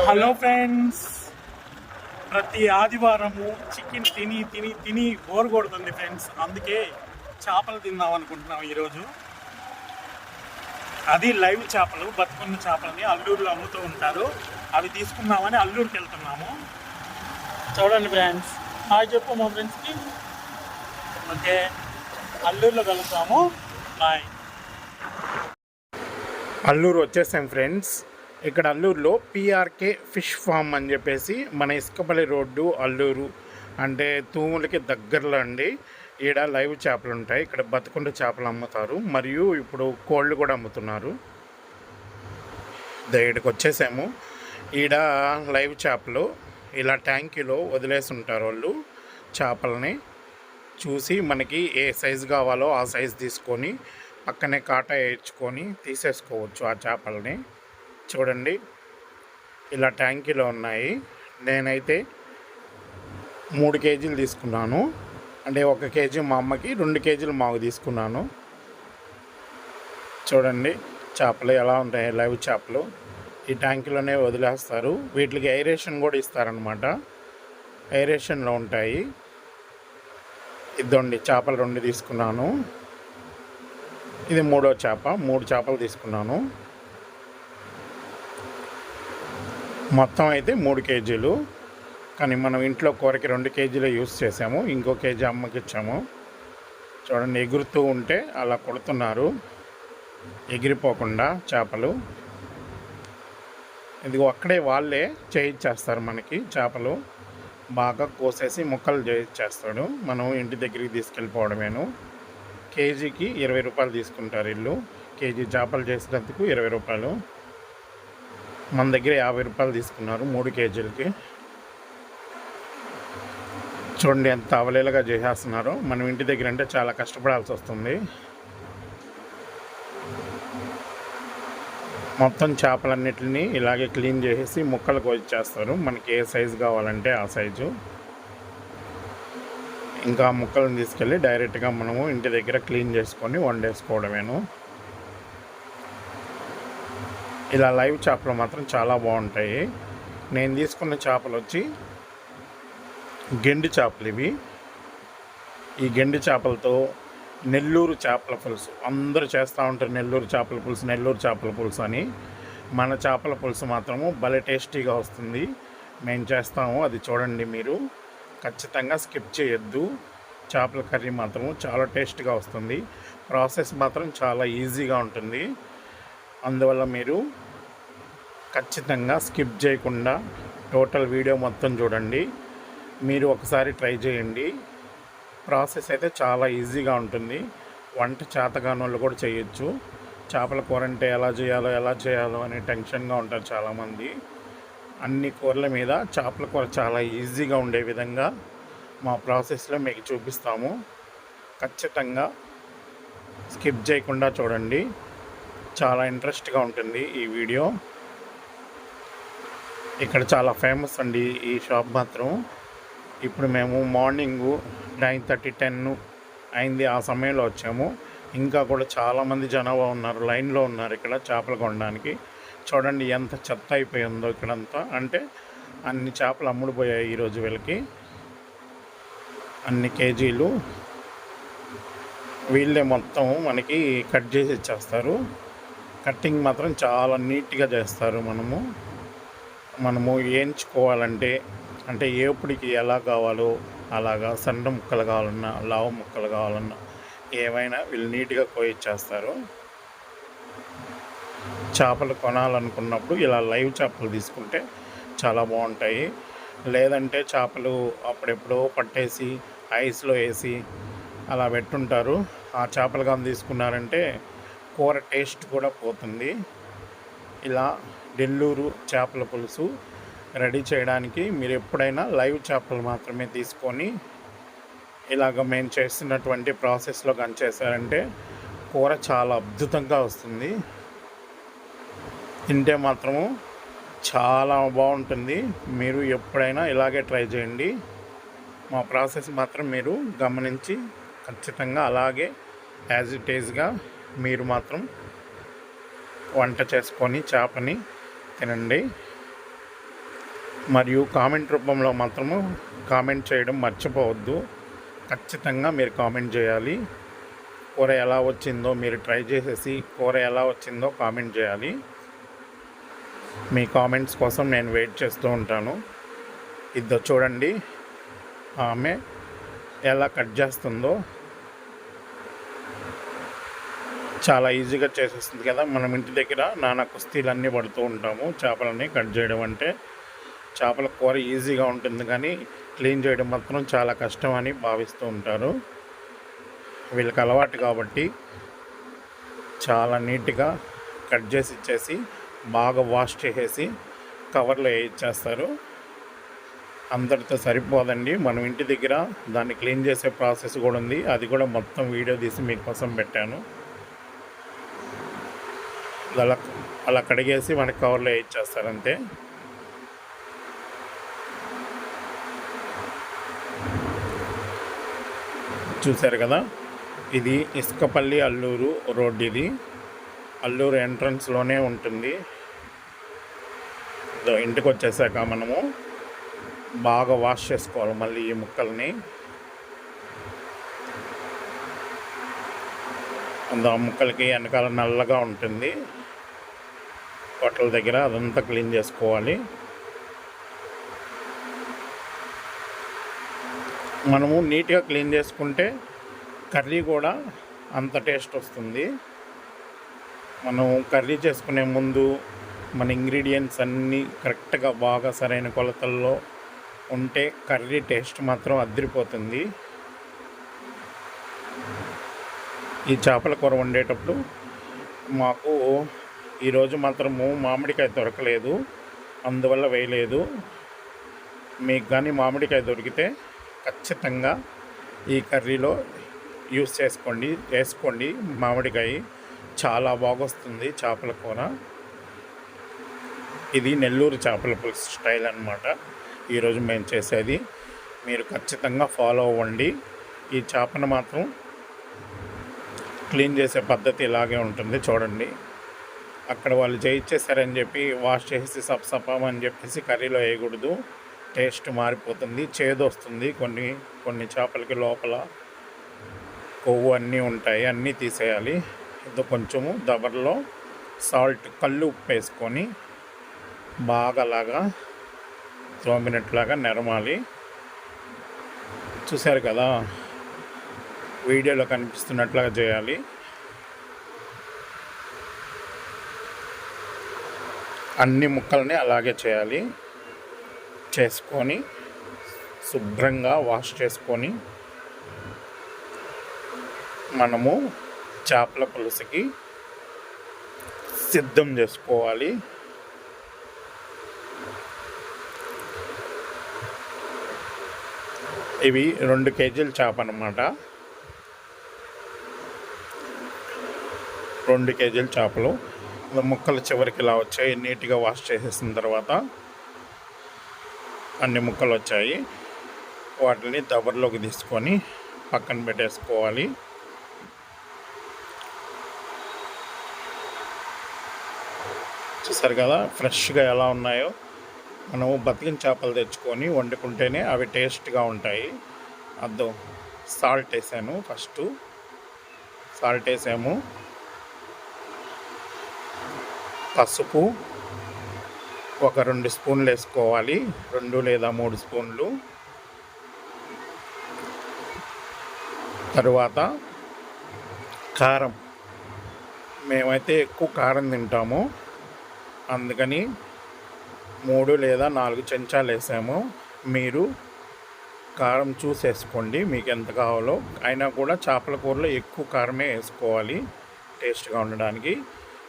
Hello friends. ప్రతి ఆదివారము chicken తిని తిని తిని బోర్ కొడుతుంది ఫ్రెండ్స్. అందుకే చేపలు తిందాం అనుకుంటున్నాం ఈరోజు. అది లైవ్ చేపలు బతుకున్న చేపలని అల్లూరులో అమ్ముతూ ఉంటారు. అవి తీసుకుందామని అల్లూరుకి వెళ్తున్నాము. చూడండి ఫ్రెండ్స్. హాయ్ చెప్పు మా ఫ్రెండ్స్కి. ఓకే. అల్లూరులో కలుద్దాము. బాయ్. అల్లూరు వచ్చేసాం ఫ్రెండ్స్. ఇక్కడ అల్లూరులో పిఆర్కే ఫిష్ ఫామ్ అని చెప్పేసి మన ఇసుకపల్లి రోడ్డు అల్లూరు అంటే తూములకి దగ్గరలో అండి. ఈడ లైవ్ చేపలు ఉంటాయి. ఇక్కడ బతుకుండ చేపలు అమ్ముతారు. మరియు ఇప్పుడు కోళ్ళు కూడా అమ్ముతున్నారు. ఇక్కడికి వచ్చేసాము. ఈడ లైవ్ చేపలు ఇలా ట్యాంకీలో వదిలేసి ఉంటారు వాళ్ళు చేపలని. చూసి మనకి ఏ సైజు కావాలో ఆ సైజు తీసుకొని పక్కనే కాటా వేయించుకొని తీసేసుకోవచ్చు ఆ చేపల్ని. చూడండి. ఇలా ట్యాంకీలో ఉన్నాయి. నేనైతే మూడు కేజీలు తీసుకున్నాను. అంటే ఒక కేజీ మా అమ్మకి రెండు కేజీలు మాకు తీసుకున్నాను. చూడండి చేపలు ఎలా ఉంటాయి లైవ్ చేపలు. ఈ ట్యాంకీలోనే వదిలేస్తారు. వీటికి ఐరేషన్ కూడా ఇస్తారనమాట ఐరేషన్లో ఉంటాయి. ఇద్దండి చేపలు రెండు తీసుకున్నాను. ఇది మూడో చేప మూడు చేపలు తీసుకున్నాను. మొత్తం అయితే మూడు కేజీలు. కానీ మనం ఇంట్లో కూరకి రెండు కేజీలు యూస్ చేసాము. ఇంకో కేజీ అమ్మకి ఇచ్చాము. చూడండి ఎగురుతూ ఉంటే అలా కొడుతున్నారు. ఎగిరిపోకుండా చేపలు. ఇదిగో అక్కడే వాళ్ళే చేయించేస్తారు మనకి చేపలు. బాగా కోసేసి ముక్కలు చేయిచ్చేస్తాడు. మనం ఇంటి దగ్గరికి తీసుకెళ్ళిపోవడమేను. కేజీకి ఇరవై రూపాయలు తీసుకుంటారు ఇల్లు. కేజీ చేపలు చేసినందుకు ఇరవై రూపాయలు. మన దగ్గర యాభై రూపాయలు తీసుకున్నారు మూడు కేజీలకి. చూడండి ఎంత అవలేలుగా చేసేస్తున్నారు. మనం ఇంటి దగ్గర అంటే చాలా కష్టపడాల్సి వస్తుంది. మొత్తం చేపలన్నిటిని ఇలాగే క్లీన్ చేసేసి ముక్కలు కోసేస్తారు. మనకి ఏ సైజు కావాలంటే ఆ సైజు. ఇంకా ముక్కలను తీసుకెళ్ళి డైరెక్ట్గా మనము ఇంటి దగ్గర క్లీన్ చేసుకొని వండేసుకోవడమేను. ఇలా లైవ్ చేపలు మాత్రం చాలా బాగుంటాయి. నేను తీసుకున్న చేపలు వచ్చి గెండి చేపలు ఇవి. ఈ గెండి చేపలతో నెల్లూరు చేపల పులుసు. అందరూ చేస్తూ ఉంటారు నెల్లూరు చేపల పులుసు నెల్లూరు చేపల పులుసు అని. మన చేపల పులుసు మాత్రము భలే టేస్టీగా వస్తుంది. మేము చేస్తాము అది చూడండి మీరు. ఖచ్చితంగా స్కిప్ చేయొద్దు. చేపల కర్రీ మాత్రం చాలా టేస్ట్గా వస్తుంది. ప్రాసెస్ మాత్రం చాలా ఈజీగా ఉంటుంది. అందువల్ల మీరు ఖచ్చితంగా స్కిప్ చేయకుండా టోటల్ వీడియో మొత్తం చూడండి. మీరు ఒకసారి ట్రై చేయండి. ప్రాసెస్ అయితే చాలా ఈజీగా ఉంటుంది. వంట చేతగాని వాళ్ళు కూడా చేయొచ్చు. చేపల కూర అంటే ఎలా చేయాలో ఎలా చేయాలో అనే టెన్షన్గా ఉంటారు చాలామంది. అన్ని కూరల మీద చేపల కూర చాలా ఈజీగా ఉండే విధంగా మా ప్రాసెస్లో మీకు చూపిస్తాము. ఖచ్చితంగా స్కిప్ చేయకుండా చూడండి. చాలా ఇంట్రెస్ట్గా ఉంటుంది ఈ వీడియో. ఇక్కడ చాలా ఫేమస్ అండి ఈ షాప్ మాత్రం. ఇప్పుడు మేము మార్నింగు నైన్ థర్టీ టెన్ అయింది ఆ సమయంలో వచ్చాము. ఇంకా కూడా చాలామంది జనాభా ఉన్నారు లైన్లో ఉన్నారు ఇక్కడ చేపలు కొనడానికి. చూడండి ఎంత చెత్త అయిపోయిందో ఇక్కడంతా. అంటే అన్ని చేపలు అమ్ముడుపోయాయి ఈరోజు వీళ్ళకి. అన్ని కేజీలు. వీళ్ళే మొత్తం మనకి కట్ చేసి ఇచ్చేస్తారు. కట్టింగ్ మాత్రం చాలా నీట్గా చేస్తారు మనము. మనము వేయించుకోవాలంటే అంటే ఏపుడికి ఎలా కావాలో అలాగా సన్న ముక్కలు కావాలన్నా లావు ముక్కలు కావాలన్నా ఏమైనా వీళ్ళు నీట్గా కోయిచ్చేస్తారు. చేపలు కొనాలనుకున్నప్పుడు ఇలా లైవ్ చేపలు తీసుకుంటే చాలా బాగుంటాయి. లేదంటే చేపలు అప్పుడెప్పుడో పట్టేసి ఐస్లో వేసి అలా పెట్టుంటారు. ఆ చేపలు కానీ తీసుకున్నారంటే కూర టేస్ట్ కూడా పోతుంది. ఇలా నెల్లూరు చేపల పులుసు రెడీ చేయడానికి మీరు ఎప్పుడైనా లైవ్ చేపలు మాత్రమే తీసుకొని ఇలాగ మేము చేస్తున్నటువంటి ప్రాసెస్లో కానీ చేశారంటే కూర చాలా అద్భుతంగా వస్తుంది. తింటే మాత్రము చాలా బాగుంటుంది. మీరు ఎప్పుడైనా ఇలాగే ట్రై చేయండి. మా ప్రాసెస్ మాత్రం మీరు గమనించి ఖచ్చితంగా అలాగే యాజ్ ఇట్ ఈజ్గా మీరు మాత్రం వంట చేసుకొని చేపని తినండి. మరియు కామెంట్ రూపంలో మాత్రము కామెంట్ చేయడం మర్చిపోవద్దు. ఖచ్చితంగా మీరు కామెంట్ చేయాలి. కూర ఎలా వచ్చిందో మీరు ట్రై చేసేసి కూర ఎలా వచ్చిందో కామెంట్ చేయాలి. మీ కామెంట్స్ కోసం నేను వెయిట్ చేస్తూ ఉంటాను. ఇద్దరు చూడండి. ఆమె ఎలా కట్ చేస్తుందో చాలా ఈజీగా చేసేస్తుంది కదా. మనం ఇంటి దగ్గర నానా కుస్తీలు అన్నీ పడుతూ ఉంటాము. చేపలని కట్ చేయడం అంటే చేపల కూర ఈజీగా ఉంటుంది కానీ క్లీన్ చేయడం మాత్రం చాలా కష్టం అని భావిస్తూ ఉంటారు. వీళ్ళకి అలవాటు కాబట్టి చాలా నీట్గా కట్ చేసి ఇచ్చేసి బాగా వాష్ చేసేసి కవర్లో వేయించేస్తారు. అందరితో సరిపోదండి. మనం ఇంటి దగ్గర దాన్ని క్లీన్ చేసే ప్రాసెస్ కూడా ఉంది. అది కూడా మొత్తం వీడియో తీసి మీకోసం పెట్టాను. అలా అలా కడిగేసి మనకి కవర్లో వేయించేస్తారు అంతే. చూశారు కదా? ఇది ఇసుకపల్లి అల్లూరు రోడ్ ఇది. అల్లూరు ఎంట్రన్స్లోనే ఉంటుంది. ఇంటికి వచ్చేసాక మనము బాగా వాష్ చేసుకోవాలి మళ్ళీ ఈ ముక్కల్ని. అందు ఆ ముక్కలకి వెనకాల నల్లగా ఉంటుంది. హోటల్ దగ్గర అదంతా క్లీన్ చేసుకోవాలి. మనము నీట్గా క్లీన్ చేసుకుంటే కర్రీ కూడా అంత టేస్ట్ వస్తుంది. మనం కర్రీ చేసుకునే ముందు మన ఇంగ్రీడియంట్స్ అన్నీ కరెక్ట్గా బాగా సరైన కొలతల్లో ఉంటే కర్రీ టేస్ట్ మాత్రం అద్దరిపోతుంది ఈ చేపల కూర వండేటప్పుడు మాకు ఈరోజు మాత్రము మామిడికాయ దొరకలేదు అందువల్ల వేయలేదు. మీకు కానీ మామిడికాయ దొరికితే ఖచ్చితంగా ఈ కర్రీలో యూస్ చేసుకోండి వేసుకోండి. మామిడికాయ చాలా బాగొస్తుంది చేపల కూర. ఇది నెల్లూరు చేపల పులుసు స్టైల్ అనమాట ఈరోజు మేము చేసేది. మీరు ఖచ్చితంగా ఫాలో అవ్వండి. ఈ చేపను మాత్రం క్లీన్ చేసే పద్ధతి ఇలాగే ఉంటుంది. చూడండి. అక్కడ వాళ్ళు చేయించేసారని చెప్పి వాష్ చేసి సప్సపం అని చెప్పేసి కర్రీలో వేయకూడదు. టేస్ట్ మారిపోతుంది చేదొస్తుంది కొన్ని కొన్ని చేపలకి లోపల. కొవ్వు అన్నీ ఉంటాయి అన్నీ తీసేయాలి. ఇది కొంచెము దబర్లో సాల్ట్ కళ్ళు ఉప్పు వేసుకొని బాగా లాగా తోమినట్లాగా నెరమాలి. చూశారు కదా వీడియోలో కనిపిస్తున్నట్లుగా చేయాలి. అన్ని ముక్కల్ని అలాగే చేయాలి. చేసుకొని శుభ్రంగా వాష్ చేసుకొని మనము చేపల పులుసుకి సిద్ధం చేసుకోవాలి. ఇవి రెండు కేజీల చేప అనమాట రెండు కేజీల చేపలు. ముక్కలు చివరికి ఇలా వచ్చాయి. నీట్గా వాష్ చేసేసిన తర్వాత అన్ని ముక్కలు వచ్చాయి. వాటిని దబర్లోకి తీసుకొని పక్కన పెట్టేసుకోవాలి. చూసారు కదా ఫ్రెష్గా ఎలా ఉన్నాయో. మనము బతికిన చేపలు తెచ్చుకొని వండుకుంటేనే అవి టేస్ట్గా ఉంటాయి. అద్దం సాల్ట్ వేసాను ఫస్ట్. సాల్ట్ వేసాము. పసుపు ఒక రెండు స్పూన్లు వేసుకోవాలి. రెండు లేదా మూడు స్పూన్లు. తరువాత కారం. మేమైతే ఎక్కువ కారం తింటాము. అందుకని మూడు లేదా నాలుగు చెంచాలు వేసాము. మీరు కారం చూసేసుకోండి మీకు ఎంత కావాలో. అయినా కూడా చేపల కూరలో ఎక్కువ కారమే వేసుకోవాలి. టేస్ట్గా ఉండడానికి.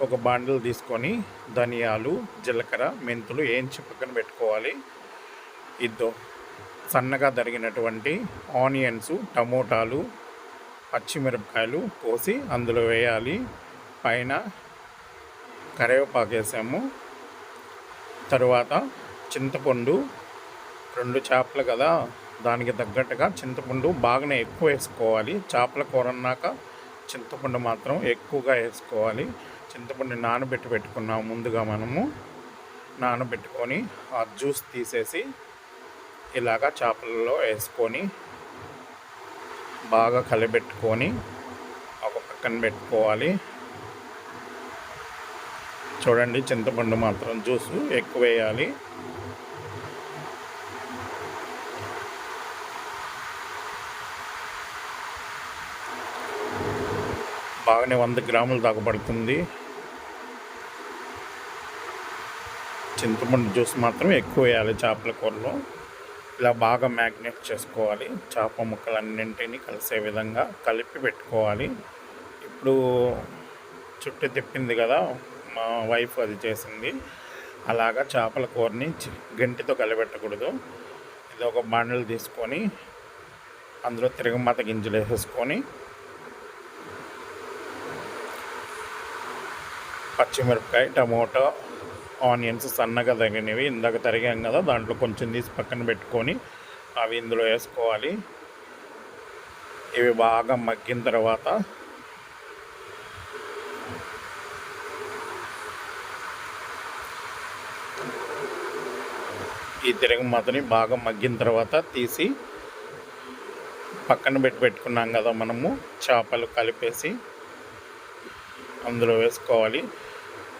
ఒక బాండిల్ తీసుకొని ధనియాలు జీలకర్ర మెంతులు ఏం పక్కన పెట్టుకోవాలి? ఇద్దో. సన్నగా తరిగినటువంటి ఆనియన్స్ టమోటాలు పచ్చిమిరపకాయలు కోసి అందులో వేయాలి. పైన కరివేపాకు వేసాము. తరువాత చింతపండు రెండు చేపలు కదా దానికి తగ్గట్టుగా చింతపండు బాగానే ఎక్కువ వేసుకోవాలి. చేపల కూర అన్నాక చింతపండు మాత్రం ఎక్కువగా వేసుకోవాలి. చింతపండు నానబెట్టి పెట్టుకున్నాం ముందుగా మనము. నానబెట్టుకొని ఆ జ్యూస్ తీసేసి ఇలాగా చేపలలో వేసుకొని బాగా కలిపెట్టుకొని ఒక పక్కన పెట్టుకోవాలి. చూడండి చింతపండు మాత్రం జ్యూస్ ఎక్కువ వేయాలి. బాగానే వంద గ్రాములు దాకా పడుతుంది. చింతపండు జ్యూస్ మాత్రం ఎక్కువ వేయాలి చేపల కూరలో. ఇలా బాగా మ్యాగ్నేట్ చేసుకోవాలి. చేప ముక్కలన్నింటినీ కలిసే విధంగా కలిపి పెట్టుకోవాలి. ఇప్పుడు చుట్టూ తిప్పింది కదా మా వైఫ్ అది చేసింది. అలాగా చేపల కూరని గంటితో కలిపెట్టకూడదు. ఇది ఒక బాండలు తీసుకొని అందులో తిరగమాత గింజలు వేసేసుకొని పచ్చిమిరపకాయ టమోటా ఆనియన్స్ సన్నగా తగినవి ఇందాక తరిగాం కదా దాంట్లో కొంచెం తీసి పక్కన పెట్టుకొని అవి ఇందులో వేసుకోవాలి. ఇవి బాగా మగ్గిన తర్వాత ఈ తిరగమాతని బాగా మగ్గిన తర్వాత తీసి పక్కన పెట్టి పెట్టుకున్నాం కదా మనము చేపలు కలిపేసి అందులో వేసుకోవాలి.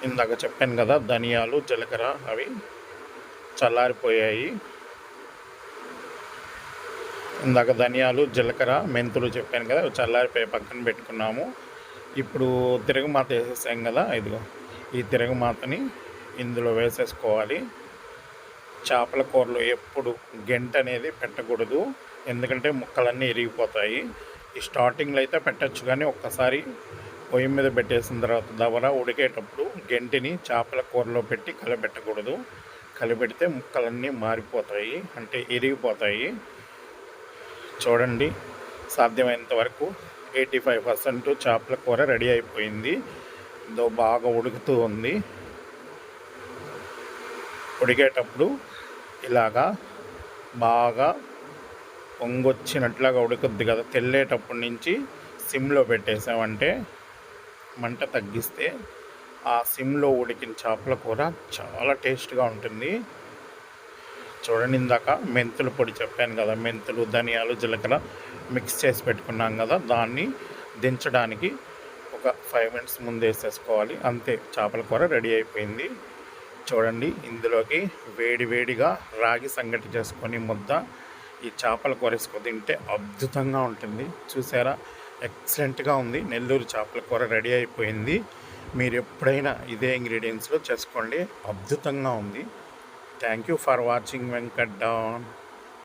ఇందాక చెప్పాను కదా ధనియాలు జీలకర్ర అవి చల్లారిపోయాయి. ఇందాక ధనియాలు జీలకర్ర మెంతులు చెప్పాను కదా అవి చల్లారిపోయి పక్కన పెట్టుకున్నాము. ఇప్పుడు తిరగమాత వేసేసాం కదా ఇదిగో ఈ తిరగమాతని ఇందులో వేసేసుకోవాలి. చేపల కూరలో ఎప్పుడు గెంట అనేది పెట్టకూడదు ఎందుకంటే ముక్కలన్నీ ఇరిగిపోతాయి. ఈ స్టార్టింగ్లో అయితే పెట్టచ్చు కానీ ఒక్కసారి పొయ్యి మీద పెట్టేసిన తర్వాత దవర ఉడికేటప్పుడు గెంటిని చేపల కూరలో పెట్టి కలబెట్టకూడదు. కలిపెడితే ముక్కలన్నీ మారిపోతాయి అంటే ఇరిగిపోతాయి. చూడండి సాధ్యమైనంత వరకు ఎయిటీ ఫైవ్ పర్సెంట్ చేపల కూర రెడీ అయిపోయింది. ఇదో బాగా ఉడుకుతూ ఉంది. ఉడికేటప్పుడు ఇలాగా బాగా పొంగొచ్చినట్లుగా ఉడుకుద్ది కదా తెల్లేటప్పటి నుంచి సిమ్లో పెట్టేసామంటే మంట తగ్గిస్తే ఆ సిమ్లో ఉడికిన చేపల కూర చాలా టేస్ట్గా ఉంటుంది. చూడండి ఇందాక మెంతుల పొడి చెప్పాను కదా మెంతులు ధనియాలు జీలకర్ర మిక్స్ చేసి పెట్టుకున్నాం కదా దాన్ని దించడానికి ఒక ఫైవ్ మినిట్స్ ముందు వేసేసుకోవాలి. అంతే చేపల కూర రెడీ అయిపోయింది. చూడండి ఇందులోకి వేడి వేడిగా రాగి సంగటి చేసుకొని ముద్ద ఈ చేపల కూర వేసుకొని తింటే అద్భుతంగా ఉంటుంది. చూసారా? ఎక్సలెంట్గా ఉంది. నెల్లూరు చేపల కూర రెడీ అయిపోయింది. మీరు ఎప్పుడైనా ఇదే ఇంగ్రీడియంట్స్లో చేసుకోండి. అద్భుతంగా ఉంది. Thank you for watching Venkat down.